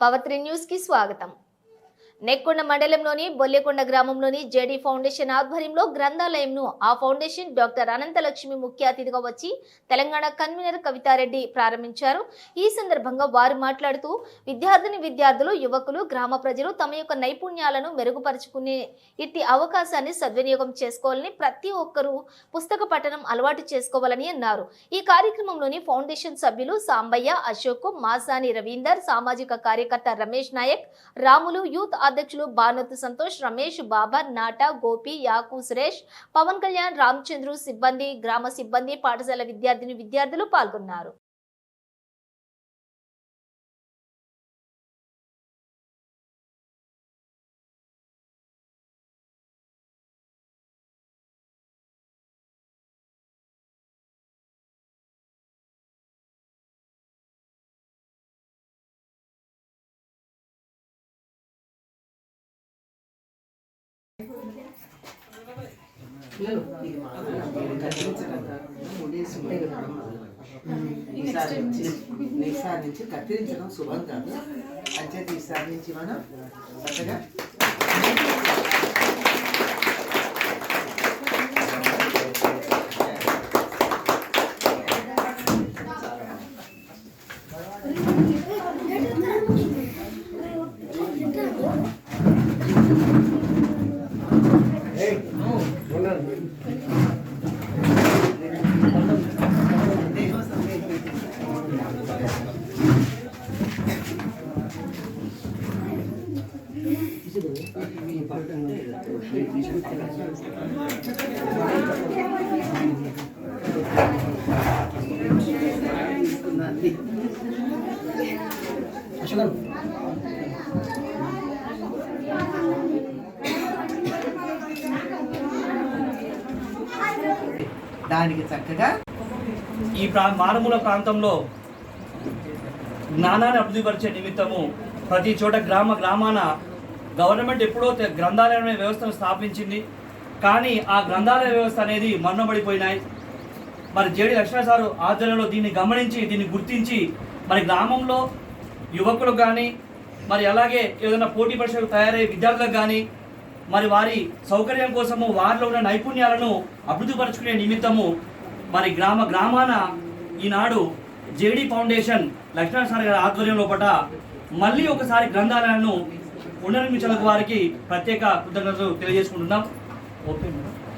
Power three న్యూస్కి స్వాగతం. నెక్కొండ మండలంలోని బొల్లెకొండ గ్రామంలోని జేడీ ఫౌండేషన్ ఆధ్వర్యంలో గ్రంథాలయంను ఆ ఫౌండేషన్ డాక్టర్ అనంతలక్ష్మి ముఖ్య అతిథిగా వచ్చి తెలంగాణ కన్వీనర్ కవితారెడ్డి ప్రారంభించారు. ఈ సందర్భంగా వారు మాట్లాడుతూ విద్యార్థిని విద్యార్థులు యువకులు గ్రామ ప్రజలు తమ యొక్క నైపుణ్యాలను మెరుగుపరుచుకునే ఇట్టి అవకాశాన్ని సద్వినియోగం చేసుకోవాలని ప్రతి ఒక్కరూ పుస్తక పఠనం అలవాటు చేసుకోవాలని అన్నారు. ఈ కార్యక్రమంలోని ఫౌండేషన్ సభ్యులు సాంబయ్య అశోక్ మాసాని రవీందర్ సామాజిక కార్యకర్త రమేష్ నాయక్ రాములు యూత్ అధ్యక్షులు భానుత్ సంతోష్ రమేష్ బాబర్ నాటా గోపి యాకు సురేష్ పవన్ కళ్యాణ్ రామచంద్రు సిబ్బంది గ్రామ సిబ్బంది పాఠశాల విద్యార్థిని విద్యార్థులు పాల్గొన్నారు. ఈసారి నుంచి ఈసారి నుంచి కత్తిరించడం శుభం కాదు అంచేత ఈసారి నుంచి మనం చక్కగా దానికి చక్కగా ఈ ప్రా మారుమూల ప్రాంతంలో జ్ఞానాన్ని అభివృద్ధిపరిచే నిమిత్తము ప్రతి చోట గ్రామ గ్రామాన గవర్నమెంట్ ఎప్పుడో తె- గ్రంథాలయం వ్యవస్థను స్థాపించింది. కానీ ఆ గ్రంథాలయ వ్యవస్థ అనేది మన్నబడిపోయినాయి. మరి జేడి లక్ష్మణ సారు ఆధ్వర్యంలో దీన్ని గమనించి దీన్ని గుర్తించి మరి గ్రామంలో యువకులకు కానీ మరి అలాగే ఏదైనా పోటీ పరీక్షలు తయారయ్యే విద్యార్థులకు కానీ మరి వారి సౌకర్యం కోసము వారిలో ఉన్న నైపుణ్యాలను అభివృద్ధిపరచుకునే నిమిత్తము మరి గ్రామ గ్రామాన ఈనాడు జేడీ ఫౌండేషన్ లక్ష్మణ సార్ గారి ఆధ్వర్యంలో పట మళ్ళీ ఒకసారి గ్రంథాలయాలను ఉండని పునర్నిర్మించడానికి వారికి ప్రత్యేక కృతజ్ఞతలు తెలియజేసుకుంటున్నాం ఓకే మేడం